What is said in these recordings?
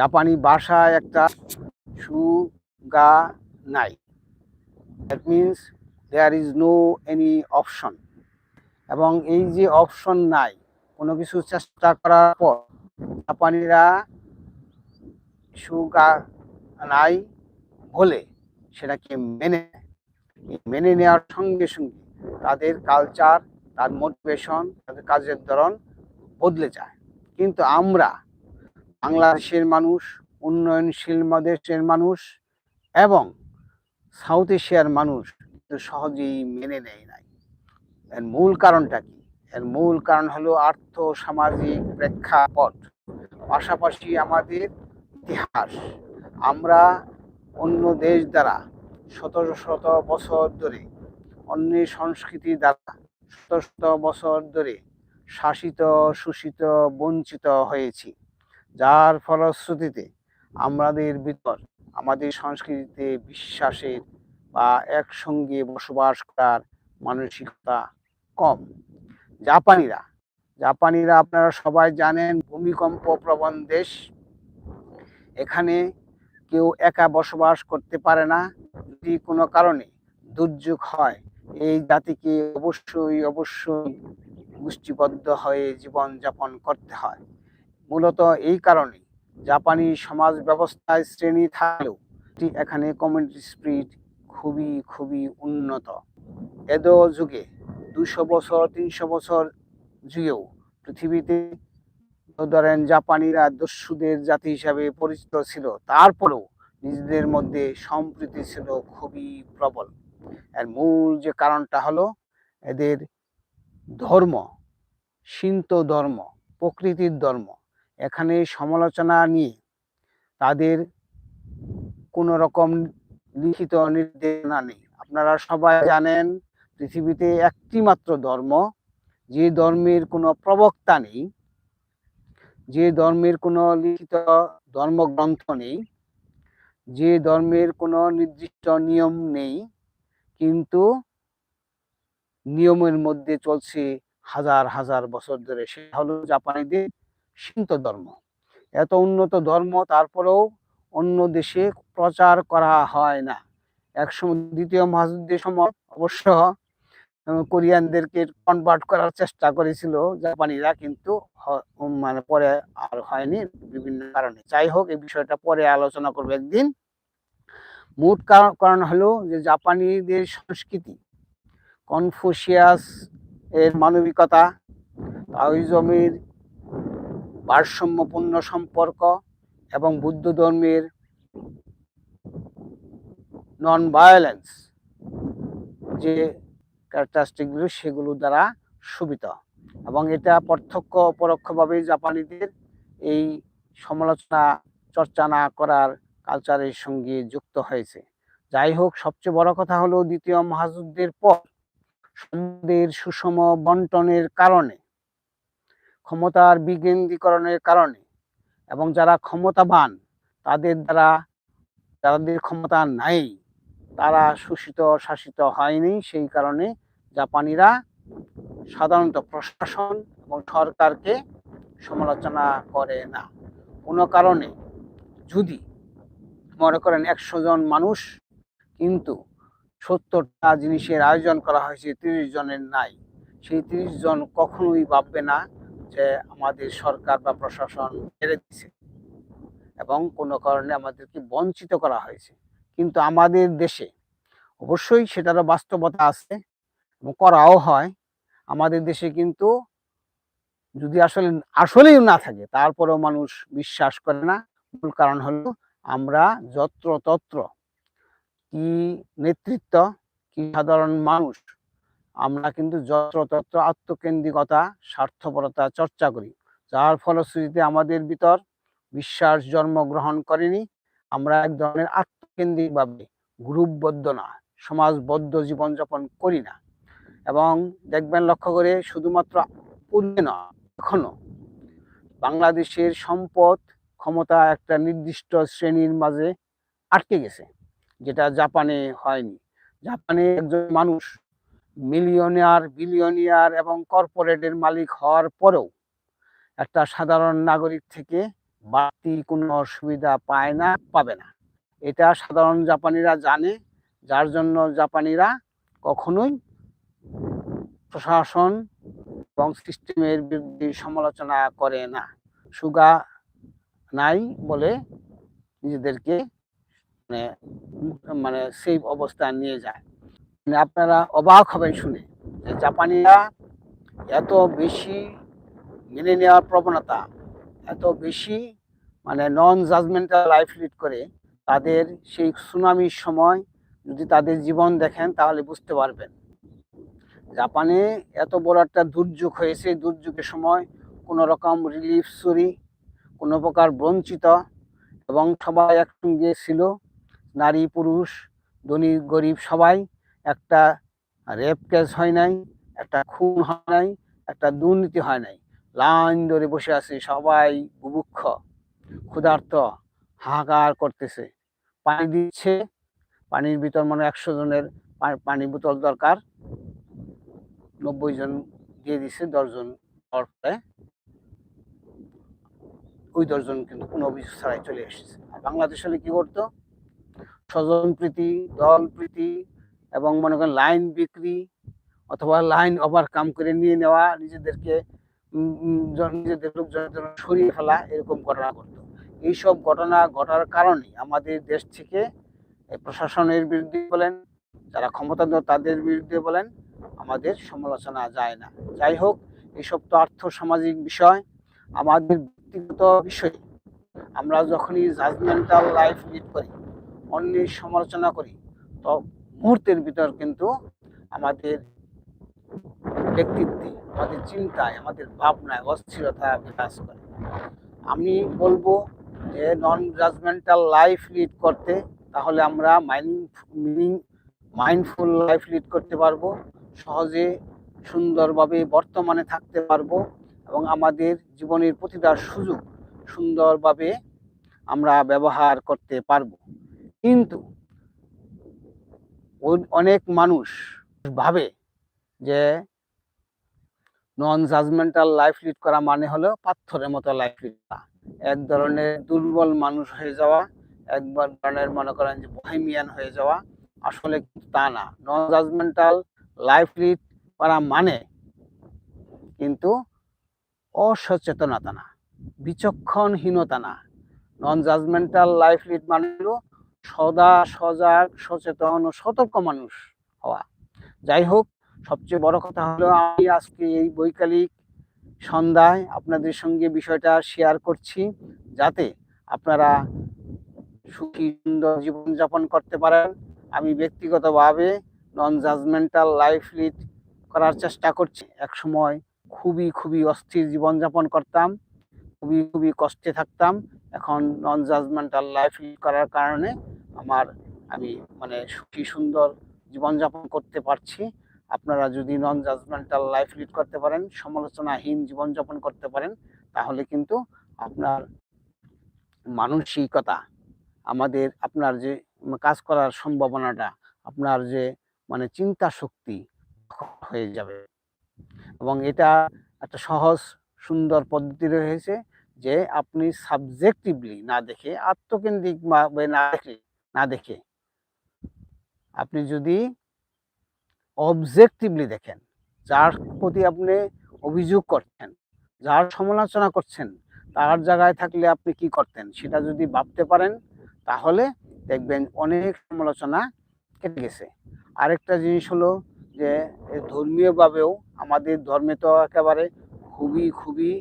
জাপানি ভাষায় একটা সুগা নাই। That means there is no any option এবং এই যে অপশন নাই, কোনো কিছু চেষ্টা করার পর জাপানিরা সুগা নাই বলে সেটাকে মেনে মেনে নেওয়ার সঙ্গে সঙ্গে তাদের কালচার তার মোটিভেশন তাদের কাজের ধরন বদলে যায়। কিন্তু আমরা বাংলাদেশের মানুষ, উন্নয়নশীল দেশের মানুষ এবং সাউথ এশিয়ার মানুষ কিন্তু সহজেই মেনে নেয় নাই। এর মূল কারণটা কি? এর মূল কারণ হলো আর্থ সামাজিক প্রেক্ষাপট। পাশাপাশি আমাদের ইতিহাস। আমরা অন্য দেশ দ্বারা শত শত বছর ধরে অন্য সংস্কৃতি দ্বারা শত শত বছর ধরে শাসিত, শোষিত, বঞ্চিত হয়েছি। যার ফলশ্রুতিতে আমাদের ভিতর, আমাদের সংস্কৃতিতে বিশ্বাসের বা একসঙ্গে বসবাস করার মানসিকতা কম। জাপানিরা জাপানিরা আপনারা সবাই জানেন ভূমিকম্প প্রবণ দেশ। এখানে কেউ একা বসবাস করতে পারে না। যদি কোনো কারণে দুর্যোগ হয়, এই জাতিকে অবশ্যই অবশ্যই গোষ্ঠীবদ্ধ হয়ে জীবনযাপন করতে হয়। মূলত এই কারণে জাপানি সমাজ ব্যবস্থায় শ্রেণি থাকলেও এখানে কমিউনিটি স্পিরিট খুবই খুবই উন্নত। এদো যুগে দুশো বছর, তিনশো বছর যুগেও পৃথিবীতে ধরেন জাপানিরা দস্যুদের জাতি হিসাবে পরিচিত ছিল, তারপরেও নিজেদের মধ্যে সম্প্রীতি ছিল খুবই প্রবল। এর মূল যে কারণটা হলো এদের ধর্ম সিন্ত ধর্ম, প্রকৃতির ধর্ম। এখানে সমালোচনা নিয়ে তাদের কোনো রকম লিখিত নির্দেশনা নেই। আপনারা সবাই জানেন পৃথিবীতে একটি মাত্র ধর্ম, যে ধর্মের কোনো প্রবক্তা নেই, যে ধর্মের কোনো লিখিত ধর্মগ্রন্থ নেই, যে ধর্মের কোনো নির্দিষ্ট নিয়ম নেই, কিন্তু নিয়মের মধ্যে চলছে হাজার হাজার বছর ধরে। সেটা হলো জাপানিদের সিন্ত ধর্ম। এত উন্নত ধর্ম তারপরেও অন্য দেশে প্রচার করা হয় না। একসময় দ্বিতীয় মহাযুদ্ধের সময় অবশ্য কোরিয়ানদেরকে কনভার্ট করার চেষ্টা করেছিল জাপানিরা, কিন্তু মানে পরে আর হয়নি বিভিন্ন কারণে। যাই হোক, এই বিষয়টা পরে আলোচনা করব একদিন। মূল কারণ কারণ হলো যে জাপানিদের সংস্কৃতি, কনফুসিয়াস এর মানবিকতা তাওইজমের ভারসাম্যপূর্ণ সম্পর্ক এবং বুদ্ধ ধর্মের নন ভায়োলেন্স যে ক্যারেক্টারিস্টিকগুলো সেগুলো দ্বারা শোভিত। এবং এটা প্রত্যক্ষ পরোক্ষভাবে জাপানিদের এই সমালোচনা, চর্চা না করার কালচারের সঙ্গে যুক্ত হয়েছে। যাই হোক, সবচেয়ে বড় কথা হলো দ্বিতীয় মহাযুদ্ধের পর সম্পদের সুষম বন্টনের কারণে ক্ষমতার বিকেন্দ্রীকরণের কারণে এবং যারা ক্ষমতাবান, তাদের দ্বারা যাদের ক্ষমতা নাই, তারা শোষিত, শাসিত হয়নি। সেই কারণে জাপানিরা সাধারণত প্রশাসন এবং সরকারকে সমালোচনা করে না। কোনো কারণে? যদি মনে করেন একশো জন মানুষ, কিন্তু সত্তরটা জিনিসের আয়োজন করা হয়েছে, তিরিশ জনের নাই, সেই তিরিশ জন কখনোই ভাববে না যে আমাদের সরকার বা প্রশাসন ছেড়ে দিচ্ছে এবং কোনো কারণে আমাদেরকে বঞ্চিত করা হয়েছে। কিন্তু আমাদের দেশে অবশ্যই সেটারও বাস্তবতা আছে এবং করাও হয়। আমাদের দেশে কিন্তু যদি আসলে, আসলেই না থাকে, তারপরেও মানুষ বিশ্বাস করে না। মূল কারণ হলো আমরা যত্র তত্র কি নেতৃত্ব, কি সাধারণ মানুষ আমরা কিন্তু যত্রতত্র আত্মকেন্দ্রিকতা, স্বার্থপরতা চর্চা করি। যার ফলশ্রুতিতে আমাদের ভিতর বিশ্বাস জন্মগ্রহণ করেনি। আমরা এক ধরনের আত্মকেন্দ্রিকভাবে গ্রুপবদ্ধ না, সমাজবদ্ধ জীবনযাপন করি না। এবং দেখবেন লক্ষ্য করে শুধুমাত্র পূর্বে না এখনও। বাংলাদেশের সম্পদ, ক্ষমতা একটা নির্দিষ্ট শ্রেণির মাঝে আটকে গেছে, যেটা জাপানে হয়নি। জাপানে একজন মানুষ মিলিয়নিয়ার বিলিয়নিয়ার এবং কর্পোরেটের মালিক হওয়ার পরেও একটা সাধারণ নাগরিক থেকে বাড়তি কোনো অসুবিধা পায় না, পাবে না। এটা সাধারণ জাপানিরা জানে, যার জন্য জাপানিরা কখনোই প্রশাসন এবং সিস্টেমের বিরুদ্ধে সমালোচনা করে না। সুগা নাই বলে নিজেদেরকে মানে মানে সেই অবস্থায় নিয়ে যায়। মানে আপনারা অবাক হবেন শুনে যে জাপানিরা এত বেশি মেনে নেওয়ার প্রবণতা, এত বেশি মানে নন জাজমেন্টাল লাইফ লিড করে তাদের সেই সুনামির সময় যদি তাদের জীবন দেখেন তাহলে বুঝতে পারবেন। জাপানে এত বড় একটা দুর্যোগ হয়েছে দুর্যোগের সময় কোনো রকম রিলিফ স্টোরি কোনো প্রকার বঞ্চিত এবং সবাই একসঙ্গে ছিল, নারী, পুরুষ, ধনী, গরিব সবাই একটা রেপ কেস হয় নাই, একটা খুন হয় নাই, একটা দুর্নীতি হয় নাই। লাইন ধরে বসে আছে সবাই বুভুক্ষ, ক্ষুধার্ত, হাহাকার করতেছে। পানি দিচ্ছে, পানির ভিতর মানে একশো জনের পানি বোতল দরকার। নব্বই জন দিয়ে দিছে দশজন পরে ওই দশজন কিন্তু কোনো অভিযোগ ছাড়াই চলে এসেছে। আর বাংলাদেশ হলে কি করতো? স্বজন প্রীতি, দল প্রীতি এবং মনে করেন লাইন বিক্রি অথবা লাইন ওভারকাম করে নিয়ে নেওয়া, নিজেদেরকে নিজেদের লোকজনের সরিয়ে ফেলা, এরকম ঘটনা ঘটতো। এইসব ঘটনা ঘটার কারণে আমাদের দেশ থেকে প্রশাসনের বিরুদ্ধে বলেন, যারা ক্ষমতাধর তাদের বিরুদ্ধে বলেন, আমাদের সমালোচনা যায় না। যাই হোক এইসব তো আর্থ সামাজিক বিষয়। আমাদের ব্যক্তিগত বিষয় আমরা যখনই জাজমেন্টাল লাইফ লিড করি, অন্যের সমালোচনা করি, তো মুহূর্তের ভিতর কিন্তু আমাদের ব্যক্তিত্বে, আমাদের চিন্তায়, আমাদের ভাবনায় অস্থিরতা বিকাশ করে। আমি বলব যে নন জাজমেন্টাল লাইফ লিড করতে তাহলে আমরা mind meaning mindful life lead করতে পারব, সহজে, সুন্দরভাবে বর্তমানে থাকতে পারব এবং আমাদের জীবনের প্রতিটা সুযোগ সুন্দরভাবে আমরা ব্যবহার করতে পারব। কিন্তু অনেক মানুষ ভাবে যে নন জাজমেন্টাল লাইফ লিড করা মানে হলো পাথরের মতো লাইফ লিড করা। এক ধরনের দুর্বল মানুষ হয়ে যাওয়া, একবার ধরনের মনে করেন যে বহেমিয়ান হয়ে যাওয়া, আসলে তা না। নন জাজমেন্টাল লাইফ লিড করা মানে কিন্তু অসচেতনতা না, বিচক্ষণহীনতা না। নন জাজমেন্টাল লাইফ লিড মানে সদা সজাগ, সচেতন ও সতর্ক মানুষ হওয়া। যাই হোক, সবচেয়ে বড় কথা হলো, আমি আজকে এই বৈকালিক সন্ধ্যায় আপনাদের সঙ্গে বিষয়টা শেয়ার করছি, যাতে আপনারা সুখী, সুন্দর জীবনযাপন করতে পারেন। আমি ব্যক্তিগতভাবে নন জাজমেন্টাল লাইফ লিড করার চেষ্টা করছি। এক সময় খুবই খুবই অস্থির জীবনযাপন করতাম। খুবই খুবই কষ্টে থাকতাম। এখন নন জাজমেন্টাল লাইফ করার কারণে আমার আমি মানে সুখী, সুন্দর জীবনযাপন করতে পারছি। আপনারা যদি নন জাজমেন্টাল লাইফ লিড করতে পারেন, সমালোচনাহীন জীবনযাপন করতে পারেন, তাহলে কিন্তু আপনার মানসিকতা, আমাদের, আপনার যে কাজ করার সম্ভাবনাটা, আপনার যে মানে চিন্তা শক্তি হয়ে যাবে। এবং এটা একটা সহজ, সুন্দর পদ্ধতি রয়েছে। যে আপনি সাবজেক্টিভলি না দেখে, আত্মকেন্দ্রিকভাবে না দেখে না দেখে আপনি যদি অবজেক্টিভলি দেখেন, যার প্রতি আপনি অভিযোগ করছেন, যার সমালোচনা করছেন, তার জায়গায় থাকলে আপনি কি করতেন সেটা যদি ভাবতে পারেন, তাহলে দেখবেন অনেক সমালোচনা কেটে গেছে। আরেকটা জিনিস হলো যে ধর্মীয়ভাবেও আমাদের ধর্মে তো একেবারে খুবই খুবই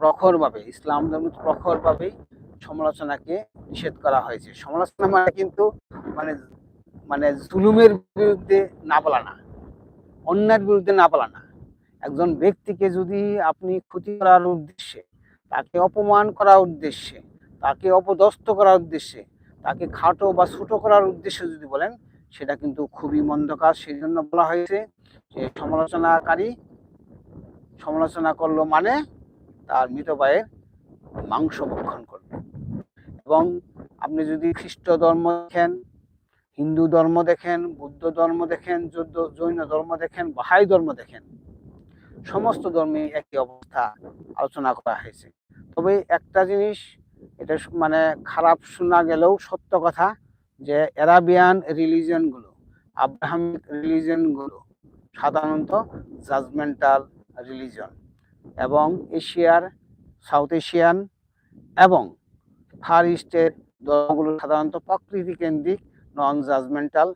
প্রখরভাবে, ইসলাম ধর্ম প্রখরভাবে সমালোচনাকে নিষেধ করা হয়েছে। সমালোচনা মানে কিন্তু মানে মানে জুলুমের বিরুদ্ধে না বলা না, অন্যায়ের বিরুদ্ধে না বলা না। একজন ব্যক্তিকে যদি আপনি ক্ষতি করার উদ্দেশ্যে, তাকে অপমান করার উদ্দেশ্যে, তাকে অপদস্থ করার উদ্দেশ্যে, তাকে খাটো বা ছোটো করার উদ্দেশ্যে যদি বলেন, সেটা কিন্তু খুবই মন্দ কাজ। সেই জন্য বলা হয়েছে যে সমালোচনাকারী সমালোচনা করল মানে তার মৃত ভাইয়ের মাংস ভক্ষণ করবে। এবং আপনি যদি খ্রিস্ট ধর্ম দেখেন, হিন্দু ধর্ম দেখেন, বুদ্ধ ধর্ম দেখেন জৈন ধর্ম দেখেন বাহাই ধর্ম দেখেন, সমস্ত ধর্মে একই অবস্থা আলোচনা করা হয়েছে। তবে একটা জিনিস, এটা মানে খারাপ শোনা গেলেও সত্য কথা যে অ্যারাবিয়ান রিলিজনগুলো আব্রাহামিক রিলিজনগুলো সাধারণত জাজমেন্টাল রিলিজন এবং এশিয়ার, সাউথ এশিয়ান এবং ফার ইস্টের ধর্মগুলো সাধারণত প্রকৃতি কেন্দ্রিক নন জাজমেন্টাল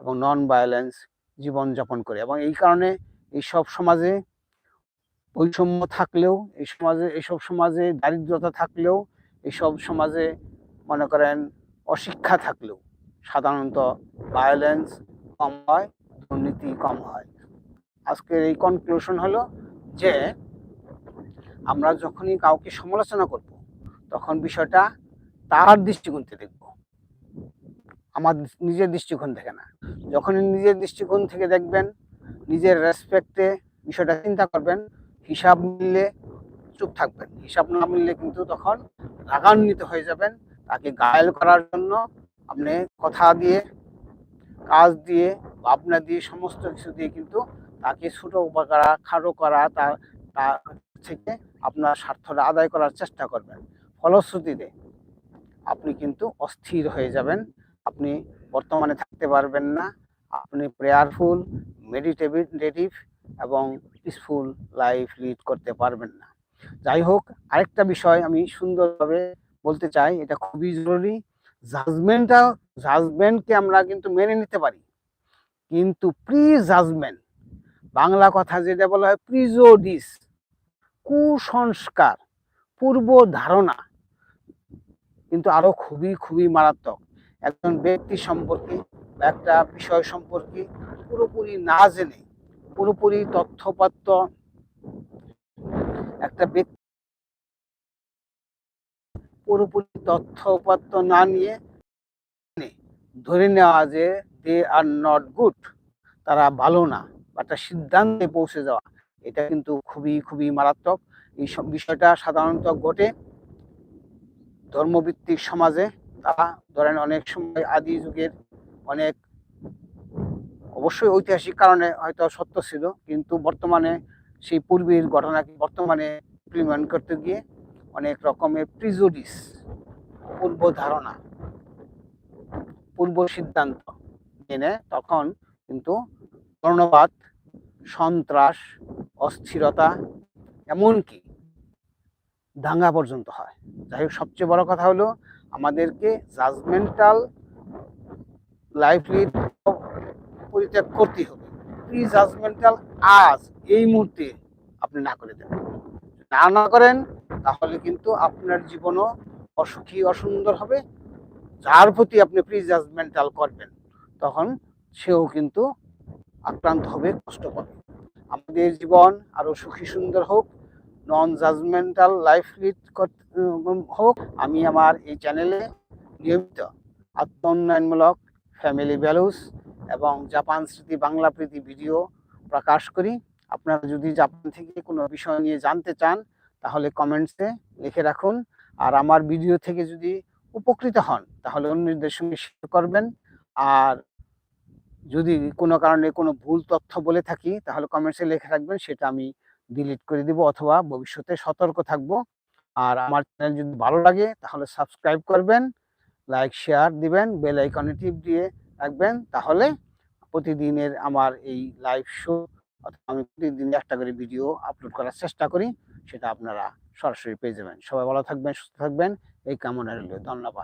এবং নন ভায়োলেন্স জীবনযাপন করে। এবং এই কারণে এইসব সমাজে বৈষম্য থাকলেও, এই সমাজে, এইসব সমাজে দারিদ্রতা থাকলেও, এইসব সমাজে মনে করেন অশিক্ষা থাকলেও সাধারণত ভায়োলেন্স কম হয়, দুর্নীতি কম হয়। আজকের এই কনক্লুশন হলো যে আমরা যখনই কাউকে সমালোচনা করব, তখন বিষয়টা তার দৃষ্টিকোণ থেকে দেখব। আমার নিজের দৃষ্টিকোণ থেকে না। যখনই নিজের দৃষ্টিকোণ থেকে দেখবেন, নিজের রেসপেক্টে বিষয়টা চিন্তা করবেন, হিসাব মিললে চুপ থাকবেন। হিসাব না মিললে কিন্তু তখন রাগান্বিত হয়ে যাবেন, তাকে গায়েল করার জন্য আপনি কথা দিয়ে, কাজ দিয়ে, ভাবনা দিয়ে, সমস্ত কিছু দিয়ে কিন্তু তাকে ছোট করা, খাটো করা তার থেকে আপনার স্বার্থটা আদায় করার চেষ্টা করবেন। ফলশ্রুতিতে আপনি কিন্তু অস্থির হয়ে যাবেন। আপনি বর্তমানে থাকতে পারবেন না। আপনি প্রেয়ারফুল মেডিটেটিভ এবং পিসফুল লাইফ লিড করতে পারবেন না। যাই হোক, আরেকটা বিষয় আমি সুন্দরভাবে বলতে চাই, এটা খুবই জরুরি। জাজমেন্টটা জাজমেন্টকে আমরা কিন্তু মেনে নিতে পারি। কিন্তু প্রি জাজমেন্ট বাংলা কথা যেটা বলা হয় প্রিজোডিস কুসংস্কার, পূর্ব ধারণা। কিন্তু আরও খুবই খুবই মারাত্মক। একজন ব্যক্তি সম্পর্কে একটা বিষয় সম্পর্কে পুরোপুরি না জেনে, পুরোপুরি তথ্যপাত্র একটা ব্যক্তি পুরোপুরি তথ্যপাত্র না নিয়ে ধরে নেওয়া যে দে আর নট গুড তারা ভালো না একটা সিদ্ধান্তে পৌঁছে যাওয়া। এটা কিন্তু খুবই খুবই মারাত্মক। এই বিষয়টা সাধারণত ঘটে ধর্মভিত্তিক সমাজে। তারা ধরেন অনেক সময় আদি যুগের অনেক অবশ্যই ঐতিহাসিক কারণে হয়তো সত্য ছিল, কিন্তু বর্তমানে সেই পূর্বের ঘটনাকে বর্তমানে ইমপ্লিমেন্ট করতে গিয়ে অনেক রকমের প্রিজুডিস পূর্ব ধারণা, পূর্ব সিদ্ধান্ত মেনে তখন কিন্তু বর্ণবাদ সন্ত্রাস, অস্থিরতা, এমনকি দাঙ্গা পর্যন্ত হয়। যাই হোক সবচেয়ে বড় কথা হলো আমাদেরকে জাজমেন্টাল লাইফ লিড পরিত্যাগ করতে হবে। প্রি জাজমেন্টাল আজ এই মুহূর্তে আপনি না করে দেন। না না করেন, তাহলে কিন্তু আপনার জীবনও অসুখী, অসুন্দর হবে। যার প্রতি আপনি প্রি জাজমেন্টাল করবেন, তখন সেও কিন্তু আক্রান্ত হবে, কষ্ট পাবে। আমাদের জীবন আরও সুখী, সুন্দর হোক নন জাজমেন্টাল লাইফ লিড হোক। আমি আমার এই চ্যানেলে নিয়মিত আত্ম উন্নয়নমূলক ফ্যামিলি ভ্যালুস এবং জাপান স্মৃতি বাংলা প্রীতি ভিডিও প্রকাশ করি। আপনারা যদি জাপান থেকে কোনো বিষয় নিয়ে জানতে চান, তাহলে কমেন্টসে লিখে রাখুন। আর আমার ভিডিও থেকে যদি উপকৃত হন, তাহলে অন্যদের সঙ্গে শেয়ার করবেন। আর যদি কোনো কারণে কোনো ভুল তথ্য বলে থাকি, তাহলে কমেন্টসে লিখে রাখবেন, সেটা আমি ডিলিট করে দিব অথবা ভবিষ্যতে সতর্ক থাকব। আর আমার চ্যানেল যদি ভালো লাগে, তাহলে সাবস্ক্রাইব করবেন লাইক শেয়ার দিবেন বেল আইকনে টিপ দিয়ে রাখবেন, তাহলে প্রতিদিনের আমার এই লাইভ শো অথবা আমি প্রতিদিন একটা করে ভিডিও আপলোড করার চেষ্টা করি, সেটা আপনারা সরাসরি পেয়ে যাবেন। সবাই ভালো থাকবেন, সুস্থ থাকবেন, এই কামনা রইল, ধন্যবাদ।